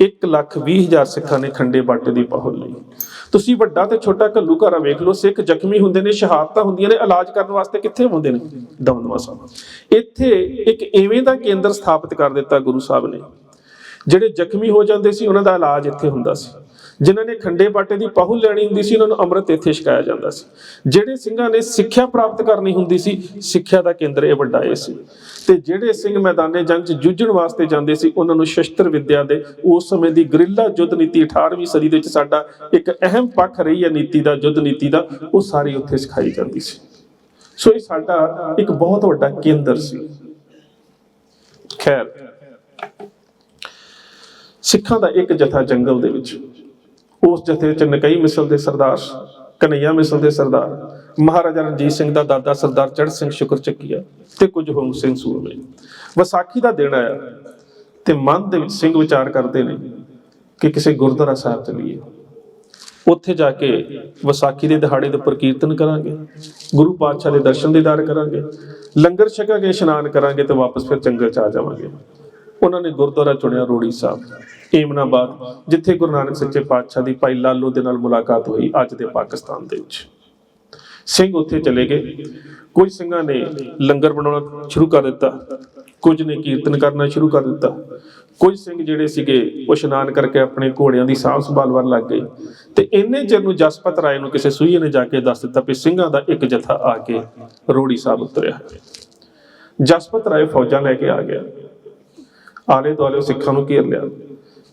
1 ਲੱਖ 20 ਹਜ਼ਾਰ ਸਿੱਖਾਂ ਨੇ ਖੰਡੇ ਬਾਟੇ ਦੀ ਪਹੁਲ ਲਈ। ਤੁਸੀਂ ਵੱਡਾ ਤੇ ਛੋਟਾ ਘੱਲੂ ਘਾਰਾ ਵੇਖ ਲਓ, ਸਿੱਖ ਜ਼ਖਮੀ ਹੁੰਦੇ ਨੇ, ਸ਼ਹਾਦਤਾਂ ਹੁੰਦੀਆਂ ਨੇ, ਇਲਾਜ ਕਰਨ ਵਾਸਤੇ ਕਿੱਥੇ ਹੁੰਦੇ ਨੇ? ਦਮਦਮਾ ਸਾਹਿਬ। ਇੱਥੇ ਇੱਕ ਐਵੇਂ ਦਾ ਕੇਂਦਰ ਸਥਾਪਿਤ ਕਰ ਦਿੱਤਾ ਗੁਰੂ ਸਾਹਿਬ ਨੇ, ਜਿਹੜੇ ਜ਼ਖਮੀ ਹੋ ਜਾਂਦੇ ਸੀ, ਉਹਨਾਂ ਦਾ ਇਲਾਜ ਇੱਥੇ ਹੁੰਦਾ ਸੀ। ਜਿਨ੍ਹਾਂ ਨੇ ਖੰਡੇ ਬਾਟੇ ਦੀ ਪਹੁਲ ਲੈਣੀ ਹੁੰਦੀ ਸੀ, ਉਹਨਾਂ ਨੂੰ ਅੰਮ੍ਰਿਤ ਇੱਥੇ ਛਕਾਇਆ ਜਾਂਦਾ ਸੀ। ਜਿਹੜੇ ਸਿੰਘਾਂ ਨੇ ਸਿੱਖਿਆ ਪ੍ਰਾਪਤ ਕਰਨੀ ਹੁੰਦੀ ਸੀ, ਸਿੱਖਿਆ ਦਾ ਕੇਂਦਰ ਇਹ ਵੱਡਾ ਇਹ ਸੀ। ਤੇ ਜਿਹੜੇ ਸਿੰਘ ਮੈਦਾਨੇ ਜੰਗ 'ਚ ਜੂਝਣ ਵਾਸਤੇ ਜਾਂਦੇ ਸੀ, ਉਹਨਾਂ ਨੂੰ ਸ਼ਸਤਰ ਵਿੱਦਿਆ ਦੇ, ਉਸ ਸਮੇਂ ਦੀ ਗਰਿੱਲਾ ਯੁੱਧ ਨੀਤੀ 18ਵੀਂ ਸਦੀ ਦੇ ਵਿੱਚ ਸਾਡਾ ਇੱਕ ਅਹਿਮ ਪੱਖ ਰਹੀ ਹੈ ਨੀਤੀ ਦਾ, ਯੁੱਧ ਨੀਤੀ ਦਾ, ਉਹ ਸਾਰੀ ਉੱਥੇ ਸਿਖਾਈ ਜਾਂਦੀ ਸੀ। ਸੋ ਇਹ ਸਾਡਾ ਇੱਕ ਬਹੁਤ ਵੱਡਾ ਕੇਂਦਰ ਸੀ। ਖੈਰ, ਸਿੱਖਾਂ ਦਾ ਇੱਕ ਜਥਾ ਜੰਗਲ ਦੇ ਵਿੱਚ ਉਸ ਜਥੇ ਚ ਨਕਈ ਮਿਸਲ ਦੇ ਸਰਦਾਰ, ਕਨਈਆ ਮਿਸਲ ਦੇ ਸਰਦਾਰ, ਮਹਾਰਾਜਾ ਰਣਜੀਤ ਸਿੰਘ ਦਾ ਦਾਦਾ ਸਰਦਾਰ ਚੜ੍ਹ ਸਿੰਘ ਸ਼ੁਕਰ ਚੱਕੀਆ ਤੇ ਕੁਝ ਹੋਂਗ ਸਿੰਘ ਸੂਰਮੇ ਵਿਸਾਖੀ ਦਾ ਦਿਨ ਆਇਆ ਤੇ ਮਨ ਦੇ ਵਿੱਚ ਸਿੰਘ ਵਿਚਾਰ ਕਰਦੇ ਨੇ ਕਿ ਕਿਸੇ ਗੁਰਦੁਆਰਾ ਸਾਹਿਬ ਚਲੀਏ। ਉੱਥੇ ਜਾ ਕੇ ਵਿਸਾਖੀ ਦੇ ਦਿਹਾੜੇ ਦੇ ਉੱਪਰ ਕੀਰਤਨ ਕਰਾਂਗੇ, ਗੁਰੂ ਪਾਤਸ਼ਾਹ ਦੇ ਦਰਸ਼ਨ ਦੀਦਾਰ ਕਰਾਂਗੇ, ਲੰਗਰ ਛਕਾਂਗੇ ਇਸ਼ਨਾਨ ਕਰਾਂਗੇ ਤੇ ਵਾਪਸ ਫਿਰ ਜੰਗਲ ਚ ਆ ਜਾਵਾਂਗੇ। ਉਹਨਾਂ ਨੇ ਗੁਰਦੁਆਰਾ ਚੁਣਿਆ ਰੋੜੀ ਸਾਹਿਬ ਏਮਨਾਬਾਦ, ਜਿੱਥੇ ਗੁਰੂ ਨਾਨਕ ਸੱਚੇ ਪਾਤਸ਼ਾਹ ਦੀ ਭਾਈ ਲਾਲੋ ਦੇ ਨਾਲ ਮੁਲਾਕਾਤ ਹੋਈ ਅੱਜ ਦੇ ਪਾਕਿਸਤਾਨ ਦੇ ਵਿੱਚ। ਸਿੰਘ ਉੱਥੇ ਚਲੇ ਗਏ। ਕੁਝ ਸਿੰਘਾਂ ਨੇ ਲੰਗਰ ਬਣਾਉਣਾ ਸ਼ੁਰੂ ਕਰ ਦਿੱਤਾ। ਕੁਝ ਨੇ ਕੀਰਤਨ ਕਰਨਾ ਸ਼ੁਰੂ ਕਰ ਦਿੱਤਾ। ਕੁਝ ਸਿੰਘ ਜਿਹੜੇ ਸੀਗੇ, ਉਹ ਇਸ਼ਨਾਨ ਕਰਕੇ ਆਪਣੇ ਘੋੜਿਆਂ ਦੀ ਸਾਂਭ ਸੰਭਾਲ ਵੱਲ ਲੱਗ ਗਏ। ਤੇ ਇੰਨੇ ਚਿਰ ਨੂੰ ਜਸਪਤ ਰਾਏ ਨੂੰ ਕਿਸੇ ਸੂਈਏ ਨੇ ਜਾ ਕੇ ਦੱਸ ਦਿੱਤਾ ਵੀ ਸਿੰਘਾਂ ਦਾ ਇੱਕ ਜਥਾ ਆ ਕੇ ਰੋੜੀ ਸਾਹਿਬ ਉਤਰਿਆ। ਜਸਪਤ ਰਾਏ ਫੌਜਾਂ ਲੈ ਕੇ ਆ ਗਿਆ। ਆਲੇ ਦੁਆਲੇ ਸਿੱਖਾਂ ਨੂੰ ਘੇਰ ਲਿਆ।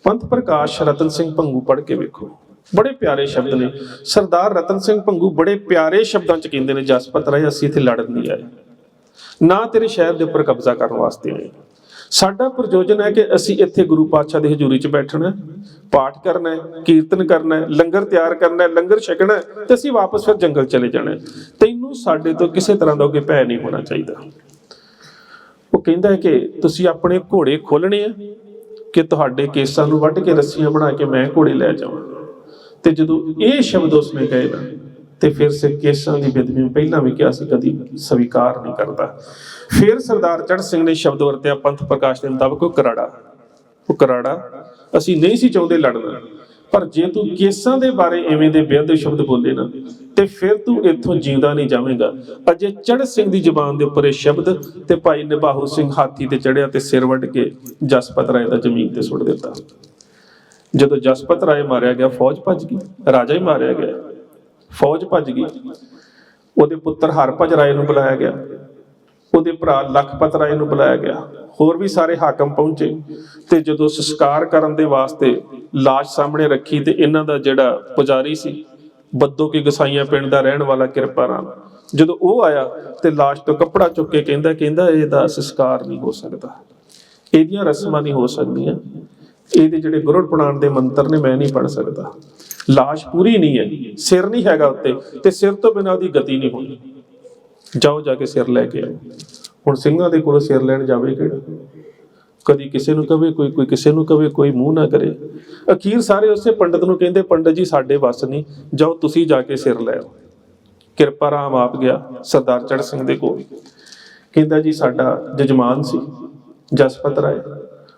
ਪੰਥ ਪ੍ਰਕਾਸ਼ ਰਤਨ ਸਿੰਘ ਭੰਗੂ ਪੜ੍ਹ ਕੇ ਵੇਖੋ। ਬੜੇ ਪਿਆਰੇ ਸ਼ਬਦ ਨੇ। ਸਰਦਾਰ ਰਤਨ ਸਿੰਘ ਭੰਗੂ ਬੜੇ ਪਿਆਰੇ ਸ਼ਬਦਾਂ ਚ ਕਹਿੰਦੇ ਨੇ, ਜਸਪਤ ਰਾਏ, ਅਸੀਂ ਇੱਥੇ ਲੜਨ ਨਹੀਂ ਆਏ। ਨਾ ਤੇਰੇ ਸ਼ਹਿਰ ਦੇ ਉੱਪਰ ਕਬਜ਼ਾ ਕਰਨ ਵਾਸਤੇ ਆਏ। ਸਾਡਾ ਪ੍ਰਯੋਜਨ ਹੈ ਕਿ ਅਸੀਂ ਇੱਥੇ ਗੁਰੂ ਪਾਤਸ਼ਾਹ ਦੀ ਹਜ਼ੂਰੀ 'ਚ ਬੈਠਣਾ ਪਾਠ ਕਰਨਾ ਹੈ, ਕੀਰਤਨ ਕਰਨਾ ਹੈ, ਲੰਗਰ ਤਿਆਰ ਕਰਨਾ ਹੈ, ਲੰਗਰ ਛਕਣਾ ਹੈ ਤੇ ਅਸੀਂ ਵਾਪਸ ਫਿਰ ਜੰਗਲ ਚਲੇ ਜਾਣਾ ਤੈਨੂੰ ਸਾਡੇ ਤੋਂ ਕਿਸੇ ਤਰ੍ਹਾਂ ਦਾ ਕੋਈ ਭੈ ਨਹੀਂ ਹੋਣਾ ਚਾਹੀਦਾ। ਉਹ ਕਹਿੰਦਾ ਹੈ ਕਿ ਤੁਸੀਂ ਆਪਣੇ ਘੋੜੇ ਖੋਲਣੇ ਆ ਕਿ ਤੁਹਾਡੇ ਕੇਸਾਂ ਨੂੰ ਵੱਢ ਕੇ ਰੱਸੀਆਂ ਬਣਾ ਕੇ ਮੈਂ ਘੋੜੇ ਲੈ ਜਾਵਾਂ। ਤੇ ਜਦੋਂ ਇਹ ਸ਼ਬਦ ਉਸਨੇ ਕਹੇ ਨਾ, ਤੇ ਫਿਰ ਸੇ ਕੇਸਾਂ ਦੀ ਬੇਦਬੀ ਨੂੰ ਪਹਿਲਾਂ ਵੀ ਕਿਹਾ ਸੀ, ਕਦੀ ਸਵੀਕਾਰ ਨਹੀਂ ਕਰਦਾ। ਫਿਰ ਸਰਦਾਰ ਚੜ ਸਿੰਘ ਨੇ ਸ਼ਬਦ ਵਰਤਿਆ, ਪੰਥ ਪ੍ਰਕਾਸ਼ ਦੇ ਮੁਤਾਬਕ ਉਹ ਕਰਾੜਾ। ਉਹ ਕਰਾੜਾ, ਅਸੀਂ ਨਹੀਂ ਸੀ ਚਾਹੁੰਦੇ ਲੜਨਾ, ਪਰ ਜੇ ਤੂੰ ਕੇਸਾਂ ਦੇ ਬਾਰੇ ਐਵੇਂ ਦੇ ਬੇਅਦਬ ਸ਼ਬਦ ਬੋਲੇ ਨਾ ਤੇ ਫਿਰ ਤੂੰ ਇੱਥੋਂ ਜਿਉਂਦਾ ਨਹੀਂ ਜਾਵੇਂਗਾ। ਅਜੇ ਚੜ ਸਿੰਘ ਦੀ ਜ਼ੁਬਾਨ ਦੇ ਉੱਪਰ ਇਹ ਸ਼ਬਦ ਤੇ ਭਾਈ ਨਿਭਾਹੂ ਸਿੰਘ ਹਾਥੀ ਤੇ ਚੜਿਆ ਤੇ ਸਿਰ ਵੱਢ ਕੇ ਜਸਪਤ ਰਾਏ ਦਾ ਜ਼ਮੀਨ ਤੇ ਸੁੱਟ ਦਿੱਤਾ। ਜਦੋਂ ਜਸਪਤ ਰਾਏ ਮਾਰਿਆ ਗਿਆ, ਫੌਜ ਭੱਜ ਗਈ। ਰਾਜਾ ਹੀ ਮਾਰਿਆ ਗਿਆ। ਫੌਜ ਭੱਜ ਗਈ। ਉਹਦੇ ਪੁੱਤਰ ਹਰਭਜ ਰਾਏ ਨੂੰ ਬੁਲਾਇਆ ਗਿਆ। ਉਹਦੇ ਭਰਾ ਲਖਪਤ ਰਾਏ ਨੂੰ ਬੁਲਾਇਆ ਗਿਆ। ਹੋਰ ਵੀ ਸਾਰੇ ਹਾਕਮ ਪਹੁੰਚੇ ਤੇ ਜਦੋਂ ਸੰਸਕਾਰ ਕਰਨ ਦੇ ਵਾਸਤੇ লাশ ਸਾਹਮਣੇ ਰੱਖੀ ਤੇ ਇਹਨਾਂ ਦਾ ਜਿਹੜਾ ਪੁਜਾਰੀ ਸੀ ਬੱਦੋ ਕੀ ਗਸਾਈਆਂ ਪਿੰਡ ਦਾ ਰਹਿਣ ਵਾਲਾ ਕਿਰਪਾ ਰਾਮ। ਜਦੋਂ ਉਹ ਆਇਆ ਤੇ ਲਾਸ਼ ਤੋਂ ਕੱਪੜਾ ਚੁੱਕ ਕੇ ਕਹਿੰਦਾ ਕਹਿੰਦਾ, ਇਹਦਾ ਸੰਸਕਾਰ ਨਹੀਂ ਹੋ ਸਕਦਾ। ਇਹਦੀਆਂ ਰਸਮਾਂ ਨਹੀਂ ਹੋ ਸਕਦੀਆਂ। ਇਹਦੇ ਜਿਹੜੇ ਗੁਰੜ ਪੜਾਣ ਦੇ ਮੰਤਰ ਨੇ, ਮੈਂ ਨਹੀਂ ਪੜ ਸਕਦਾ। ਲਾਸ਼ ਪੂਰੀ ਨਹੀਂ ਹੈ। ਸਿਰ ਨਹੀਂ ਹੈਗਾ ਉੱਤੇ ਤੇ ਸਿਰ ਤੋਂ ਬਿਨਾਂ ਉਹਦੀ ਗਤੀ ਨਹੀਂ ਹੋਣੀ। ਜਾਓ ਜਾ ਕੇ ਸਿਰ ਲੈ ਕੇ ਆਓ। ਹੁਣ ਸਿੰਘਾਂ ਦੇ ਕੋਲ ਸਿਰ ਲੈਣ ਜਾਵੇ ਕਿਹੜਾ? ਕਦੀ ਕਿਸੇ ਨੂੰ ਕਵੇ ਕੋਈ ਕੋਈ ਕਿਸੇ ਨੂੰ ਕਵੇ ਕੋਈ ਮੂੰਹ ਨਾ ਕਰੇ। ਅਖੀਰ ਸਾਰੇ ਉਸੇ ਪੰਡਤ ਨੂੰ ਕਹਿੰਦੇ ਪੰਡਤ ਜੀ ਸਾਡੇ ਵੱਸ ਨਹੀਂ। ਜਾਓ ਤੁਸੀਂ ਜਾ ਕੇ ਸਿਰ ਲੈ ਆਓ। ਕਿਰਪਾ ਰਾਮ ਆਪ ਗਿਆ ਸਰਦਾਰ ਚੜ ਸਿੰਘ ਦੇ ਕੋਲ। ਕਹਿੰਦਾ ਜੀ ਸਾਡਾ ਜਜਮਾਨ ਸੀ ਜਸਪਤ ਰਾਏ।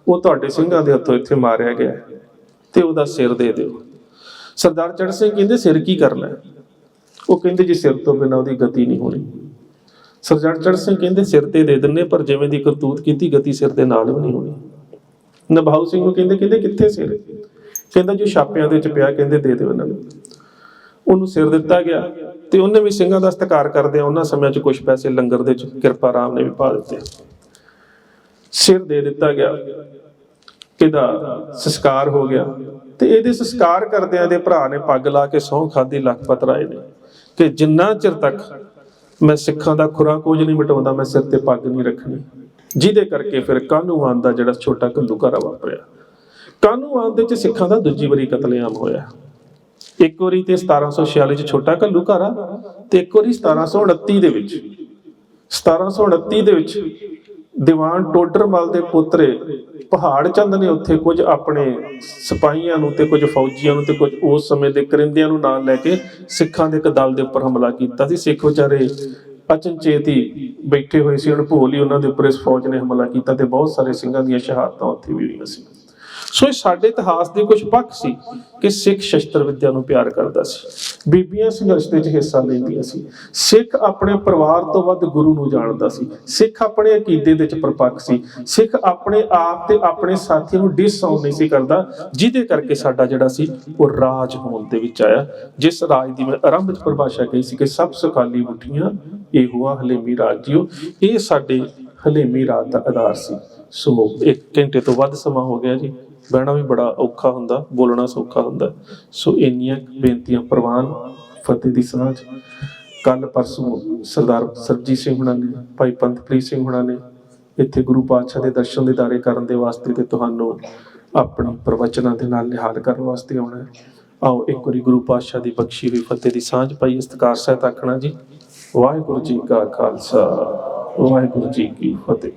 ਉਹ ਤੁਹਾਡੇ ਸਿੰਘਾਂ ਦੇ ਹੱਥੋਂ ਇੱਥੇ ਮਾਰਿਆ ਗਿਆ ਹੈ, ਤੇ ਉਹਦਾ ਸਿਰ ਦੇ ਦਿਓ। ਸਰਦਾਰ ਚੜ ਸਿੰਘ ਕਹਿੰਦੇ ਸਿਰ ਕੀ ਕਰਨਾ ਹੈ? ਉਹ ਕਹਿੰਦੇ ਜੀ ਸਿਰ ਤੋਂ ਬਿਨਾਂ ਉਹਦੀ ਗਤੀ ਨਹੀਂ ਹੋਣੀ। ਸਰਦਾਰ ਚੜ੍ਹ ਸਿੰਘ ਕਹਿੰਦੇ ਸਿਰ ਤੇ ਦੇ ਦਿੰਨੇ, ਪਰ ਜਿਵੇਂ ਦੀ ਕਰਤੂਤ ਕੀਤੀ, ਗਤੀ ਸਿਰ ਦੇ ਨਾਲ ਵੀ ਨਹੀਂ ਹੋਣੀ। ਨਭਾਊ ਸਿੰਘ ਨੂੰ ਕਹਿੰਦੇ ਕਹਿੰਦੇ ਕਿੱਥੇ ਸਿਰ? ਕਹਿੰਦਾ ਜੋ ਛਾਪਿਆਂ ਦੇ ਵਿੱਚ ਪਿਆ, ਕਹਿੰਦੇ ਦੇ ਦਿਓ ਇਹਨਾਂ ਨੂੰ। ਉਹਨੂੰ ਸਿਰ ਦਿੱਤਾ ਗਿਆ ਤੇ ਉਹਨੇ ਵੀ ਸਿੰਘਾਂ ਦਾ ਸਤਿਕਾਰ ਕਰਦੇ ਆ ਉਹਨਾਂ ਸਮਿਆਂ 'ਚ ਕੁਝ ਪੈਸੇ ਲੰਗਰ ਦੇ 'ਚ ਕਿਰਪਾ ਰਾਮ ਨੇ ਵੀ ਪਾ ਦਿੱਤੇ। ਸਿਰ ਦੇ ਦਿੱਤਾ ਗਿਆ। ਇਹਦਾ ਸੰਸਕਾਰ ਹੋ ਗਿਆ। ਤੇ ਇਹਦੇ ਸੰਸਕਾਰ ਕਰਦਿਆਂ ਦੇ ਭਰਾ ਨੇ ਪੱਗ ਲਾ ਕੇ ਸਹੁੰ ਖਾਦੀ ਲਖਪਤ ਰਾਏ ਨੇ। ਕਿ ਜਿੰਨਾ ਚਿਰ ਤੱਕ ਮੈਂ ਸਿੱਖਾਂ ਦਾ ਖੁਰਾ ਕੋਝ ਨਹੀਂ ਮਿਟਾਉਂਦਾ, ਮੈਂ ਸਿਰ ਤੇ ਪੱਗ ਨਹੀਂ ਰੱਖਣੀ। ਜਿਹਦੇ ਕਰਕੇ ਫਿਰ ਕਾਨੂੰਨ ਦਾ ਜਿਹੜਾ ਛੋਟਾ ਘੱਲੂਘਾਰਾ ਵਾਪਰਿਆ। ਕਾਨੂੰਨ ਦੇ ਚ ਸਿੱਖਾਂ ਦਾ ਦੂਜੀ ਵਾਰੀ ਕਤਲੇਆਮ ਹੋਇਆ। ਇੱਕ ਵਾਰੀ ਤੇ 1746 ਚ ਛੋਟਾ ਘੱਲੂਘਾਰਾ ਤੇ ਇੱਕ ਵਾਰੀ 1729 ਦੇ ਵਿੱਚ। 1729 ਦੇ ਵਿੱਚ ਦੀਵਾਨ ਟੋਡਰਮਲ ਦੇ ਪੁੱਤਰੇ ਪਹਾੜ ਚੰਦ ਨੇ ਉੱਥੇ ਕੁਝ ਆਪਣੇ ਸਿਪਾਹੀਆਂ ਨੂੰ ਤੇ ਕੁਝ ਫੌਜੀਆਂ ਨੂੰ ਤੇ ਕੁਝ ਉਸ ਸਮੇਂ ਦੇ ਕਰਿੰਦਿਆਂ ਨੂੰ ਨਾਲ ਲੈ ਕੇ ਸਿੱਖਾਂ ਦੇ ਇੱਕ ਦਲ ਦੇ ਉੱਪਰ ਹਮਲਾ ਕੀਤਾ ਸੀ। ਸਿੱਖ ਵਿਚਾਰੇ ਅਚਨਚੇਤ ਹੀ ਬੈਠੇ ਹੋਏ ਸੀ ਅਣਭੋਲ ਹੀ ਉਹਨਾਂ ਦੇ ਉੱਪਰ ਇਸ ਫੌਜ ਨੇ ਹਮਲਾ ਕੀਤਾ ਤੇ ਬਹੁਤ ਸਾਰੇ ਸਿੰਘਾਂ ਦੀਆਂ ਸ਼ਹਾਦਤਾਂ ਉੱਥੇ ਵੀ ਹੋਈਆਂ ਸੀ। ਸੋ ਇਹ ਸਾਡੇ ਇਤਿਹਾਸ ਦੇ ਕੁਝ ਪੱਖ ਸੀ ਕਿ ਸਿੱਖ ਸ਼ਸਤਰ ਵਿਦਿਆ ਨੂੰ ਪਿਆਰ ਕਰਦਾ ਸੀ। ਬੀਬੀਆਂ ਸੰਘਰਸ਼ ਦੇ ਵਿੱਚ ਹਿੱਸਾ ਲੈਂਦੀਆਂ ਸੀ। ਸਿੱਖ ਆਪਣੇ ਪਰਿਵਾਰ ਤੋਂ ਵੱਧ ਗੁਰੂ ਨੂੰ ਜਾਣਦਾ ਸੀ। ਸਿੱਖ ਆਪਣੇ ਅਕੀਦੇ ਦੇ ਵਿੱਚ ਪਰਪੱਕ ਸੀ। ਸਿੱਖ ਆਪਣੇ ਆਪ ਤੇ ਆਪਣੇ ਸਾਥੀਆਂ ਨੂੰ ਡਿਸਆਉਣ ਨਹੀਂ ਸੀ ਕਰਦਾ, ਜਿਹਦੇ ਕਰਕੇ ਸਾਡਾ ਜਿਹੜਾ ਸੀ, ਉਹ ਰਾਜ ਹੋਣ ਦੇ ਵਿੱਚ ਆਇਆ। ਜਿਸ ਰਾਜ ਦੀ ਮੈਂ ਆਰੰਭ ਵਿੱਚ ਪਰਿਭਾਸ਼ਾ ਕਹੀ ਸੀ ਕਿ ਸਭ ਸੁਖਾਲੀ ਮੁਠੀਆਂ, ਇਹ ਹੁਆ ਹਲੇਮੀ ਰਾਜ ਜੀਓ। ਇਹ ਸਾਡੇ ਹਲੇਮੀ ਰਾਜ ਦਾ ਆਧਾਰ ਸੀ। ਸੋ ਇੱਕ ਘੰਟੇ ਤੋਂ ਵੱਧ ਸਮਾਂ ਹੋ ਗਿਆ ਜੀ। ਬਹਿਣਾ ਵੀ ਬੜਾ ਔਖਾ ਹੁੰਦਾ, ਬੋਲਣਾ ਸੌਖਾ ਹੁੰਦਾ। ਸੋ ਇੰਨੀਆਂ ਬੇਨਤੀਆਂ, ਪ੍ਰਵਾਨ, ਫਤਿਹ ਦੀ ਸਾਂਝ। ਕੱਲ ਪਰਸੋਂ ਸਰਦਾਰ ਸਰਜੀਤ ਸਿੰਘ ਹੁਣਾਂ ਨੇ, ਭਾਈ ਪੰਥਪ੍ਰੀਤ ਸਿੰਘ ਹੁਣਾਂ ਨੇ ਇੱਥੇ ਗੁਰੂ ਪਾਤਸ਼ਾਹ ਦੇ ਦਰਸ਼ਨ ਦਿਦਾਰੇ ਕਰਨ ਦੇ ਵਾਸਤੇ ਤੇ ਤੁਹਾਨੂੰ ਆਪਣੀ ਪ੍ਰਵਚਨਾਂ ਦੇ ਨਾਲ ਨਿਹਾਲ ਕਰਨ ਵਾਸਤੇ ਆਉਣਾ ਹੈ। ਆਓ ਇੱਕ ਵਾਰੀ ਗੁਰੂ ਪਾਤਸ਼ਾਹ ਦੀ ਬਖਸ਼ੀ ਹੋਈ, ਫਤਿਹ ਦੀ ਸਾਂਝ ਪਾਈ। ਇਸਤਕਾਰ ਸਾਹਿਬ ਆਖਣਾ ਜੀ, ਵਾਹਿਗੁਰੂ ਜੀ ਕਾ ਖਾਲਸਾ, ਵਾਹਿਗੁਰੂ ਜੀ ਕੀ ਫਤਿਹ।